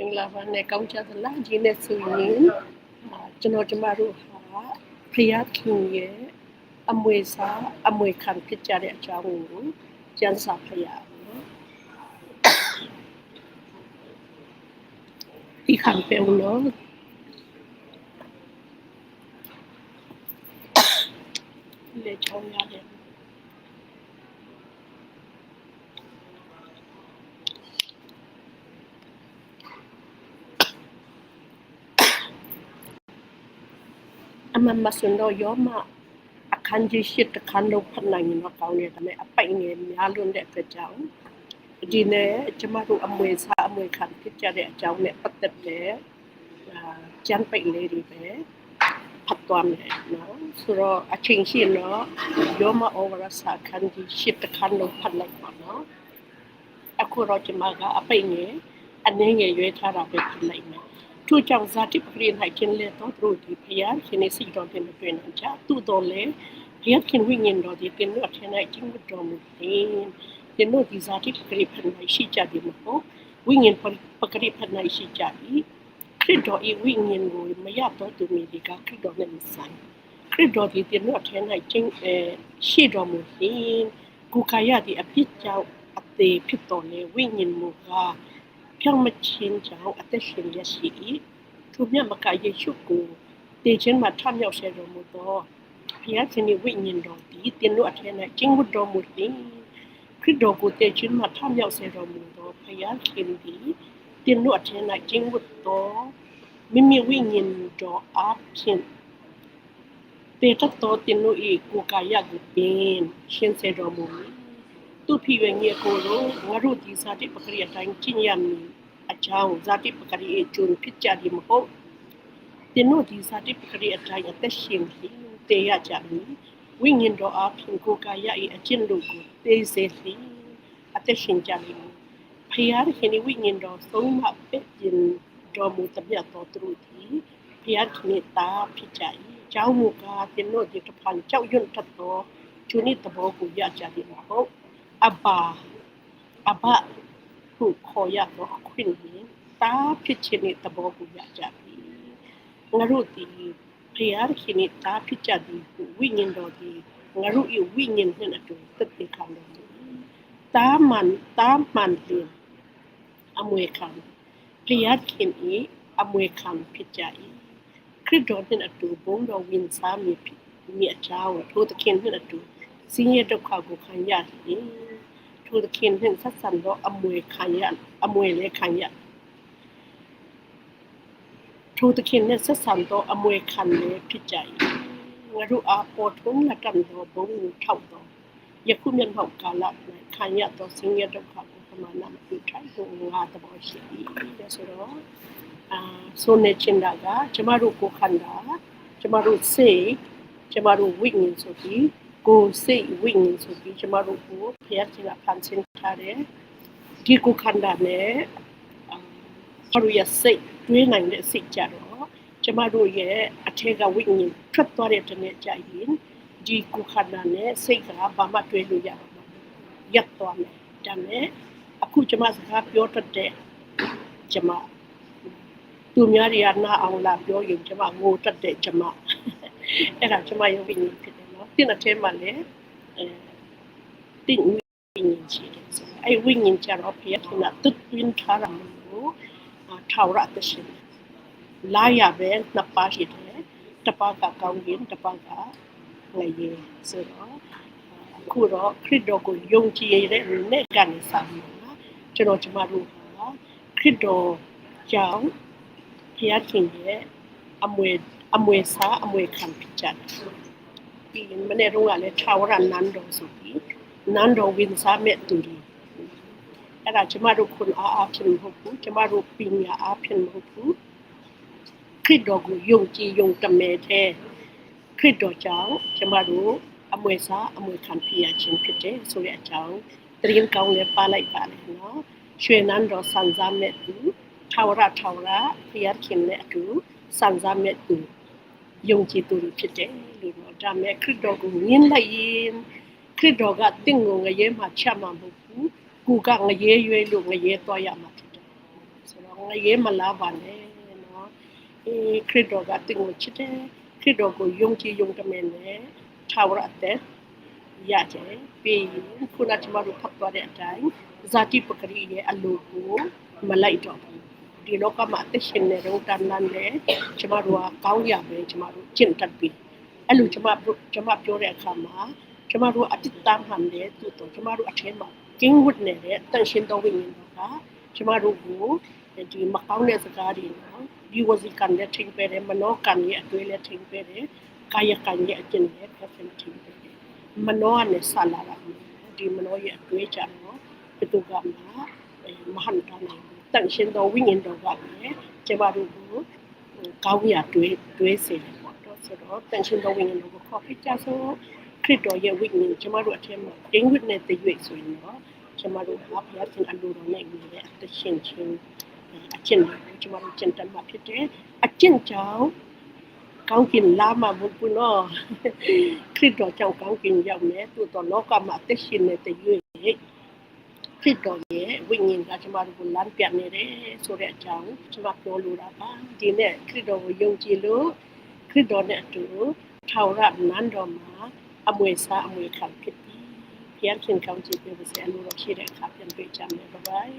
မင်္ဂလာပါနဲ့ကောင်းချသလားကြီးနဲ့ဆိုရင်အာကျွန်တော်ကျမတို့ဟာဖယားခင်ရဲ့အမွေစားအမွေခံဖြစ်ကြတဲ့အကြောင်းကိုကျမ်းစာဖယားနော်ဒီခံပေဦးနော်လေချောင်းရတယ် အမှန်မစံတော့ရောမအခန်းကြီးရှိတခန်းလုံးဖတ်နိုင်ရင်တော့ကောင်းတယ်ဒါပေမဲ့အပိုင်ငယ်များလွန်းတဲ့အတွက်ကြောင့်ဒီနေ့ကျမတို့အမွေစားအမွေခံဖြစ်ကြတဲ့အကြောင်းနဲ့ပတ်သက်တဲ့အာကျမ်းပိတ်လေးတွေပဲဖတ်သွားမယ်နော်ဆိုတော့အချင်းရှိနော်ရောမဩဝရစာခန်းကြီးရှိတခန်းလုံးဖတ်လိုက်ပါနော်အခုတော့ကျမကအပိတ်ငယ်အနေငယ်ရွေးထားတာပဲဖတ်လိုက်မယ် ထို့ကြောင့်ဇာတိပဂရိ၌ကျင်လေတော့သူတို့ဒီဖျားရှင်နေစီတော်တင်မတွင်နိုင်ကြသူတော်လေဘုရားခင်ဝိညာဉ်တော်ဒီတင်တို့အထင်၌ကျင့်ဝတ်တော်မူသည်တင်တို့ဒီဇာတိပဂရိဖန်၌ရှိကြသည်မဟုတ်ဝိညာဉ်ပဂရိဖန်၌ရှိကြသည်ခရစ်တော်ဤဝိညာဉ်ကိုမရတော့သူမီဒီကခရစ်တော်နဲ့မဆိုင်ခရစ်တော်ဒီတင်တို့အထင်၌ကျင့်အဲရှိတော်မူသည်ကိုယ်ကာယဒီအဖြစ်ကြောင့်အသေးဖြစ်တော်လေဝိညာဉ်မူကား ဖြောင့်မချင်းကြောင့်အသက်ရှင်ရရှိ၏သူမြတ်မကယေရှုကိုတည်ခြင်းမှာထမြောက်စေတော်မူသောဘုရားရှင်၏ဝိညာဉ်တော်သည်တင်တို့အထက်၌ကျင့်ဝတ်တော်မူသည်ခရစ်တော်ကိုတည်ခြင်းမှာထမြောက်စေတော်မူသောဘုရားရှင်သည်တင်တို့အထက်၌ကျင့်ဝတ်တော်မိမိဝိညာဉ်တော်အားဖြင့်တေတတ်တော်တင်တို့၏ကိုယ်ကာယကိုပင်ရှင်းစေတော်မူ၏ သူဖြစ်၍ငြေကိုယ်တို့ငါတို့ဒီစာတိပကရိအတိုင်းကျင့်ရမည်အကြောင်းဇာတိပကရိအကျုံဖြစ်ကြသည်မဟုတ်တင်တို့ဒီဇာတိပကရိအတိုင်းအသက်ရှင်ပြီးတေရကြမည်ဝိညာဉ်တော်အားဖြင့်ကိုယ်ကာယ၏အကျင့်တို့ အဘာအဘကိုခေါ်ရတော့ခွင့်ရင်တာဖြစ်ခြင်းနဲ့သဘောကိုရကြပြီငါတို့ဒီဖယားခင်နဲ့တာဖြစ်ကြသည်ကိုဝိညာဉ်တော်ဒီငါတို့ဤဝိညာဉ်နဲ့အတူသက်သေခံတယ်တာမန်တာမန်လင်အမွေခံဖယားခင်ဤအမွေခံဖြစ်ကြ၏ခရစ်တော်နဲ့အတူဘုံတော်ဝင်စားမည်ဖြစ်မြေအကြောင်းထိုသခင်နဲ့အတူစင်ရဒုက္ခကိုခံရသည် ထိုသခင်နှင့်ဆက်ဆံသောအမွေခံရအမွေလည်းခံရထိုသခင်နှင့်ဆက်ဆံသောအမွေခံလည်းဖြစ်ကြ၏ငါတို့အားပေါ်ထုံးလက်တံသောဘုန်းကိုထောက်သောယခုမျက်မှောက်ကာလ၌ခံရသောစင်းရဲဒုက္ခကိုပမာဏမပြုထိုင်သောငါသဘောရှိ၏တဲ့ဆိုတော့အာဆိုနေချင်တာကကျမတို့ကိုခန္ဓာကျမတို့စိတ်ကျမတို့ဝိညာဉ်ဆိုပြီး ကိုယ်စိတ်ဝိညာဉ်ဆိုပြီးကျမတို့ကိုဘုရားရှင်ကဖန်ဆင်းထားတယ်ဒီကိုခန္ဓာနဲ့အာဘာလို့ရစိတ်တွေးနိုင်တဲ့စိတ်ကြတော့ကျမတို့ရဲ့အထက်ကဝိညာဉ်ထွက်သွားတဲ့တနေ့ကြရင်ဒီကိုခန္ဓာနဲ့စိတ်ကဘာမှတွေးလို့ရမှာမဟုတ်ဘူးရပ်သွားမယ်ဒါနဲ့အခုကျမစကားပြောတတ်တဲ့ကျမသူများတွေကနားအောင်လာပြောရင်ကျမငိုတတ်တဲ့ကျမအဲ့ဒါကျမရဲ့ဝိညာဉ်ဖြစ် တယ်နော်တင်းတဲ့ထဲမှာလည်းအဲတင်းဝိညာဉ်ရှိတယ်ဆိုတော့အဲ့ဝိညာဉ်ကြတော့ဘုရားကတွတ်တွင်းထားတာမလို့အာထာဝရတရှင်လာရပဲနှစ်ပါးရှိတယ်တစ်ပါးကကောင်းကင်တစ်ပါးကငရေဆိုတော့အခုတော့ခရစ်တော်ကိုယုံကြည်ရတဲ့နဲ့ကနေစမှာကျွန်တော်ကျမတို့ဟာခရစ်တော်ကြောင့်ဘုရားရှင်ရဲ့အမွေအမွေစားအမွေခံဖြစ်ကြတယ် ပြီးရင်မနေ့တုန်းကလည်းထာဝရနန်းတော်ဆိုပြီးနန်းတော်ဝင်စားမဲ့သူတွေအဲ့ဒါကျမတို့ခွန်အားအားဖြင့်မဟုတ်ဘူးကျမတို့ပညာအားဖြင့်မဟုတ်ဘူးခရစ်တော်ကိုယုံကြည်ယုံတမဲတဲ့ခရစ်တော်ကြောင့်ကျမတို့အမွေစားအမွေခံဖြစ်ရခြင်းဖြစ်တယ်ဆိုတဲ့အကြောင်းတရင်ကောင်းလည်းပါလိုက်ပါလေနော်ရွှေနန်းတော်ဆန်စားမဲ့သူထာဝရထာဝရဘုရားခင်နဲ့အတူဆန်စားမဲ့သူယုံကြည်သူတွေဖြစ်တယ်လို့တော့ ဒါမဲ့ခရစ်တော်ကိုမြင်လိုက်ရင်ခရစ်တော်ကတင့်ကိုငရဲမှာချမှာမဟုတ်ဘူးကိုကငရဲရွေးလို့ငရဲသွားရမှာဖြစ်တယ်ဆိုတော့ငရဲမလားပါနဲ့နော်အေးခရစ်တော်ကတင်ကိုချစ်တယ်ခရစ်တော်ကိုယုံကြည်ယုံတမင်နဲ့ထာဝရအသက်ရတယ်ပြီးရင်ခုနကကျွန်တော်တို့ဖတ်သွားတဲ့အတိုင်းဇာတိပဂရိရဲ့အလိုကိုမလိုက်တော့ဘူးဒီလောကမှာအသက်ရှင်နေတော့တန်တန်နဲ့ကျွန်တော်တို့ကကောင်းရမယ်ကျွန်တော်တို့ကျင့်တတ်ပြီး အဲ့လိုကျွန်မတို့ကျွန်မပြောတဲ့အခါမှာကျွန်မတို့အတ္တတမ်းဟန်တဲ့သူတို့ကျွန်မတို့အထက်မှာကင်းဝတ်နေတဲ့တန်ရှင်တော်ဝိညာဉ်တော်ကကျွန်မတို့ကိုဒီမကောင်းတဲ့စကားတွေနော်ဒီဝစီကန်တဲ့ချိန်ပဲတယ်မနောကန်ရဲ့အတွေ့နဲ့ချိန်ပဲတယ်ကာယကန်ရဲ့အကျင့်နဲ့ပတ်သက်ချိန်ပဲတယ်မနောကလည်းဆက်လာတာဒီမနောရဲ့အတွေ့ကြတော့ဘယ်သူကမှမဟန်တာနိုင်ဘူးတန်ရှင်တော်ဝိညာဉ်တော်ကလည်းကျွန်မတို့ကိုကောင်းရာတွေးတွေးစေတယ်ပေါ့တော့ ဆိုတော့တန်ရှင်တော်ဝိညာဉ်တော်ကိုခေါ်ဖိတ်ကြဆိုခရစ်တော်ရဲ့ဝိညာဉ်ကျွန်မတို့အထက်မှာဒိဝိဒ်နဲ့တရွေ့ဆိုရင်တော့ကျွန်မတို့ဟာဘုရားရှင်အလိုတော်နဲ့ညီတဲ့အသက်ရှင်ခြင်းအကျင့်တွေကိုကျွန်မတို့ကျင့်တတ်မှာဖြစ်တယ်အကျင့်ကြောင့်ကောင်းကင်လာမှာမဟုတ်ဘူးနော်ခရစ်တော်ကြောင့်ကောင်းကင်ရောက်နေသူတော်လောကမှာအသက်ရှင်နေတဲ့ရွေ့ခရစ်တော်ရဲ့ဝိညာဉ်ကကျွန်မတို့ကိုလမ်းပြနေတယ်ဆိုတဲ့အကြောင်းကျွန်မပြောလိုတာပါဒီနေ့ခရစ်တော်ကိုယုံကြည်လို့ ခရစ်တော်နဲ့အတူထာဝရနန်းတော်မှာအမွေစားအမွေခံဖြစ်ပြီးဘုရားရှင်ကောင်းချီးပေးပါစေအလိုတော်ရှိတဲ့အခါပြန်တွေ့ကြမယ်ဘိုင်ဘိုင်